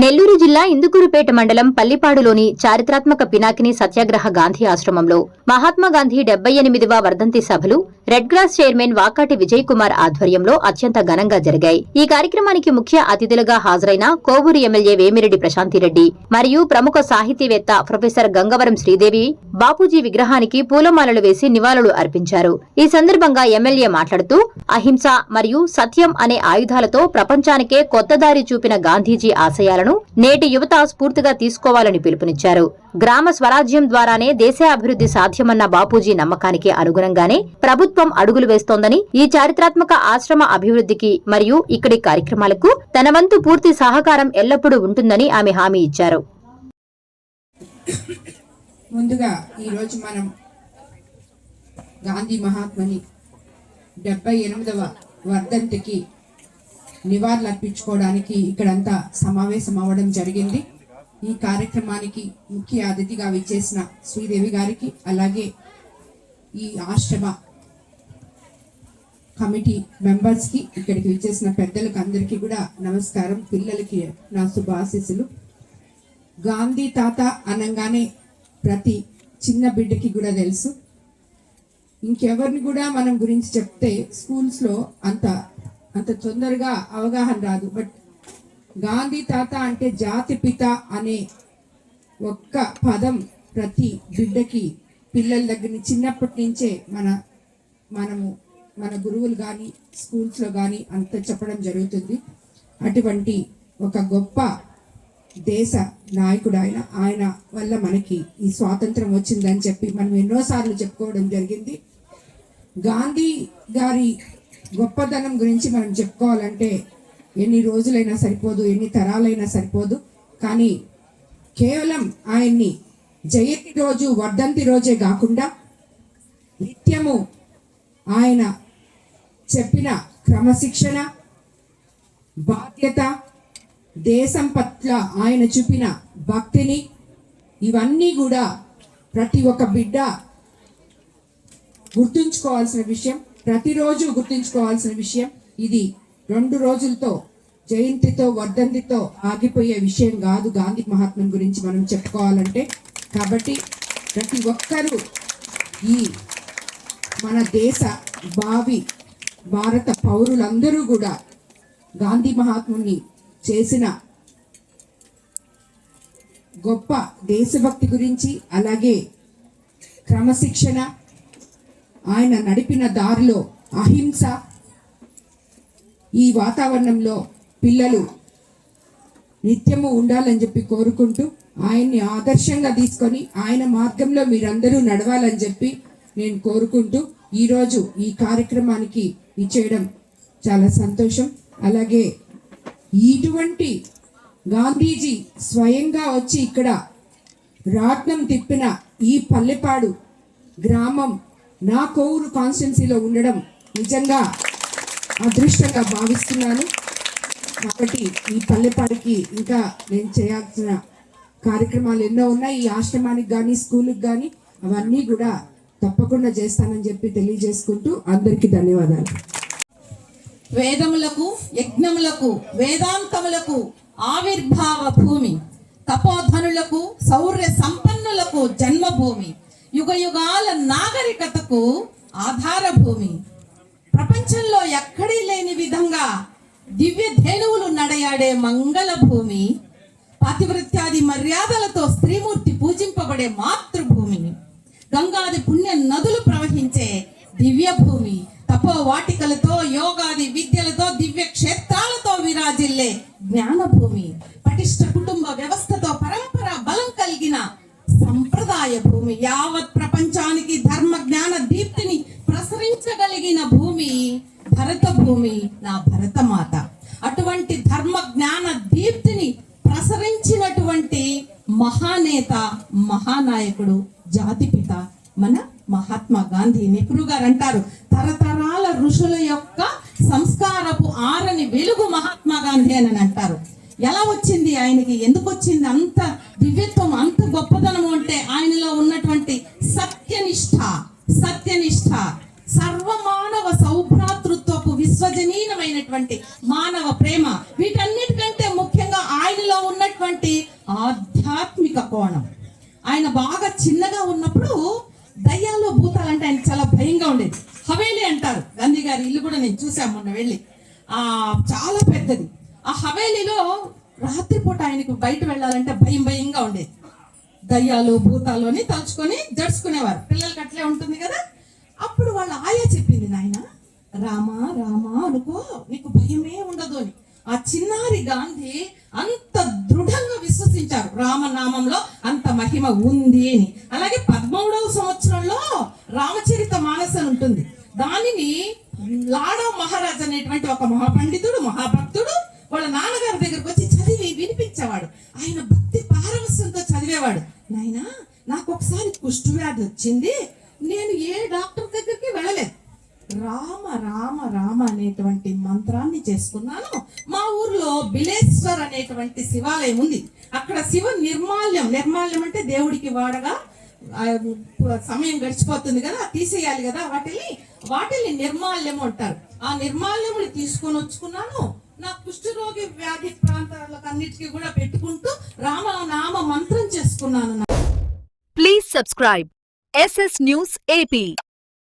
నెల్లూరు జిల్లా ఇందుకూరుపేట మండలం పల్లిపాడులోని చారిత్రాత్మక పినాకిని సత్యాగ్రహ గాంధీ ఆశ్రమంలో మహాత్మాగాంధీ డెబ్బై ఎనిమిదివ వర్ధంతి సభలు red cross chairman Vakati Vijay Kumar ఆధ్వర్యంలో అత్యంత ఘనంగా జరిగాయి. ఈ కార్యక్రమానికి ముఖ్య అతిథులుగా హాజరైన కోవూరు ఎమ్మెల్యే వేమిరెడ్డి ప్రశాంతిరెడ్డి మరియు ప్రముఖ సాహితీవేత్త ప్రొఫెసర్ గంగవరం శ్రీదేవి బాపూజీ విగ్రహానికి పూలమాలలు వేసి నివాళులు అర్పించారు. ఈ సందర్భంగా ఎమ్మెల్యే మాట్లాడుతూ అహింస మరియు సత్యం అనే ఆయుధాలతో ప్రపంచానికే కొత్త దారి చూపిన గాంధీజీ ఆశయాలను నేటి యువత స్ఫూర్తిగా తీసుకోవాలని పిలుపునిచ్చారు. గ్రామ స్వరాజ్యం ద్వారానే దేశ అభివృద్ధి సాధ్యమన్న బాపూజీ నమ్మకానికి అనుగుణంగానే ప్రభుత్వం అడుగులు వేస్తోందని ఈ చారిత్రాత్మక ఆశ్రమ అభివృద్ధికి మరియు ఇక్కడి కార్యక్రమాలకు తన వంతు పూర్తి సహకారం ఎల్లప్పుడూ ఉంటుందని ఆమె హామీ ఇచ్చారు. ముందుగా ఈరోజు మనం గాంధీ మహాత్మని డెబ్బై ఎనిమిదవ వర్ధంతికి నివాళులు అర్పించుకోవడానికి ఇక్కడంతా సమావేశం అవ్వడం జరిగింది. ఈ కార్యక్రమానికి ముఖ్య అతిథిగా విచ్చేసిన శ్రీదేవి గారికి అలాగే ఈ ఆశ్రమ కమిటీ మెంబర్స్కి ఇక్కడికి విచ్చేసిన పెద్దలకు అందరికీ కూడా నమస్కారం. పిల్లలకి నా శుభాశీస్సులు. గాంధీ తాత అనగానే ప్రతి చిన్న బిడ్డకి కూడా తెలుసు. ఇంకెవరిని కూడా మనం గురించి చెప్తే స్కూల్స్లో అంత అంత తొందరగా అవగాహన రాదు. బట్ గాంధీ తాత అంటే జాతి పిత అనే ఒక్క పదం ప్రతి బిడ్డకి పిల్లల దగ్గర నుంచి చిన్నప్పటి నుంచే మన మనము మన గురువులు కానీ స్కూల్స్లో కానీ అంత చెప్పడం జరుగుతుంది. అటువంటి ఒక గొప్ప దేశ నాయకుడు ఆయన ఆయన వల్ల మనకి ఈ స్వాతంత్రం వచ్చిందని చెప్పి మనం ఎన్నోసార్లు చెప్పుకోవడం జరిగింది. గాంధీ గారి గొప్పతనం గురించి మనం చెప్పుకోవాలంటే ఎన్ని రోజులైనా సరిపోదు ఎన్ని తరాలైనా సరిపోదు. కానీ కేవలం ఆయన్ని జయంతి రోజు వర్ధంతి రోజే కాకుండా నిత్యము ఆయన చెప్పిన క్రమశిక్షణ బాధ్యత దేశం పట్ల ఆయన చూపిన భక్తిని ఇవన్నీ కూడా ప్రతి ఒక్క బిడ్డ గుర్తుంచుకోవాల్సిన విషయం. ప్రతిరోజు గుర్తుంచుకోవాల్సిన విషయం ఇది. రెండు రోజులతో జయంతితో వర్ధంతితో ఆగిపోయే విషయం కాదు గాంధీ మహాత్మం గురించి మనం చెప్పుకోవాలంటే. కాబట్టి ప్రతి ఒక్కరూ ఈ మన దేశ భావి భారత పౌరులందరూ కూడా గాంధీ మహాత్ముని చేసిన గొప్ప దేశభక్తి గురించి అలాగే క్రమశిక్షణ ఆయన నడిపిన దారిలో అహింస ఈ వాతావరణంలో పిల్లలు నిత్యము ఉండాలని చెప్పి కోరుకుంటూ ఆయన్ని ఆదర్శంగా తీసుకొని ఆయన మార్గంలో మీరందరూ నడవాలని చెప్పి నేను కోరుకుంటూ ఈరోజు ఈ కార్యక్రమానికి ఇచ్చేయడం చాలా సంతోషం. అలాగే ఇటువంటి గాంధీజీ స్వయంగా వచ్చి ఇక్కడ రాట్నం తిప్పిన ఈ పల్లెపాడు గ్రామం నా కోవూరు కాన్స్టిట్యున్సీలో ఉండడం నిజంగా అదృష్టంగా భావిస్తున్నాను. కాబట్టి ఈ పల్లెపాడికి ఇంకా నేను చేయాల్సిన కార్యక్రమాలు ఎన్నో ఉన్నాయి. ఈ ఆశ్రమానికి కానీ స్కూల్కి కానీ అవన్నీ కూడా తప్పకుండా చేస్తానని చెప్పి తెలియజేసుకుంటూ అందరికీ ధన్యవాదాలు. వేదములకు యజ్ఞములకు వేదాంతములకు ఆవిర్భావ భూమి. తపోధనులకు సౌర్య సంపన్నులకు జన్మభూమి. యుగ యుగాల నాగరికతకు ఆధార భూమి ప్రపంచంలో ఎక్కడీ లేని విధంగా దివ్య ధేనువులు నడయాడే మంగళ భూమి పాతివృత్యాది మర్యాదలతో స్త్రీమూర్తి పూజింపబడే మాతృభూమి. గంగాది పుణ్య నదులు ప్రవహించే దివ్య భూమి తపో వాటికలతో యోగాది విద్యలతో దివ్య క్షేత్రాలతో విరాజిల్లే జ్ఞాన భూమి వ్యవసాయ భూమి యావత్ ప్రపంచానికి ధర్మ జ్ఞాన దీప్తిని ప్రసరించగలిగిన భూమి భరత భూమి నా భరతమాత. అటువంటి ధర్మ జ్ఞాన దీప్తిని ప్రసరించినటువంటి మహానేత మహానాయకుడు జాతిపిత మన మహాత్మా గాంధీ నెహ్రూ గారు అంటారు తరతరాల ఋషుల యొక్క సంస్కారపు ఆరని వెలుగు మహాత్మా గాంధీ అని అంటారు. ఎలా వచ్చింది ఆయనకి? ఎందుకు వచ్చింది అంత దివ్యత్వం తక్కువ కోణం ఆయన బాగా చిన్నగా ఉన్నప్పుడు దయ్యాలు భూతాలు అంటే ఆయన చాలా భయంగా ఉండేది. హవేలీ అంటారు. గాంధీ గారి ఇల్లు కూడా నేను చూసాను మొన్న వెళ్ళి. ఆ చాలా పెద్దది. ఆ హవేలీలో రాత్రిపూట ఆయనకు బయట వెళ్ళాలంటే భయం భయంగా ఉండేది. దయ్యాలు భూతాలు అని తలుచుకొని జడుచుకునేవారు. పిల్లలకి అట్లే ఉంటుంది కదా. అప్పుడు వాళ్ళ ఆయా చెప్పింది నాయన రామా రామా అనుకో నీకు భయమే ఉండదు అని. ఆ చిన్నారి గాంధీ అంత విశ్వసించారు రామనామంలో అంత మహిమ ఉంది అని. అలాగే పదమూడవ సంవత్సరంలో రామచరిత మానస అని ఉంటుంది. దానిని లాడో మహారాజ్ అనేటువంటి ఒక మహాపండితుడు మహాభక్తుడు వాళ్ళ నాన్నగారి దగ్గరకు వచ్చి చదివి వినిపించేవాడు. ఆయన భక్తి పారవస్యంతో చదివేవాడు. నాయనా నాకు ఒకసారి కుష్ఠవ్యాధి వచ్చింది. నేను ఏ డాక్టర్ దగ్గరికి వెళ్ళలేదు. రామ రామ రామ అనేటువంటి మంత్రాన్ని చేసుకున్నాను మా ఊర్లో బిలేశ్వర్ అనేటువంటి శివాలయం ఉంది. అక్కడ శివ నిర్మాల్యం నిర్మాల్యం అంటే దేవుడికి వాడగా సమయం గడిచిపోతుంది కదా తీసేయాలి కదా వాటిని వాటిని నిర్మాల్యం అంటారు. ఆ నిర్మాల్యముని తీసుకొని వచ్చుకున్నాను. నా కుష్ఠరోగి వ్యాధి ప్రాంతాలకు అన్నిటికీ కూడా పెట్టుకుంటూ రామ నామ మంత్రం చేసుకున్నాను. Please subscribe SS news AP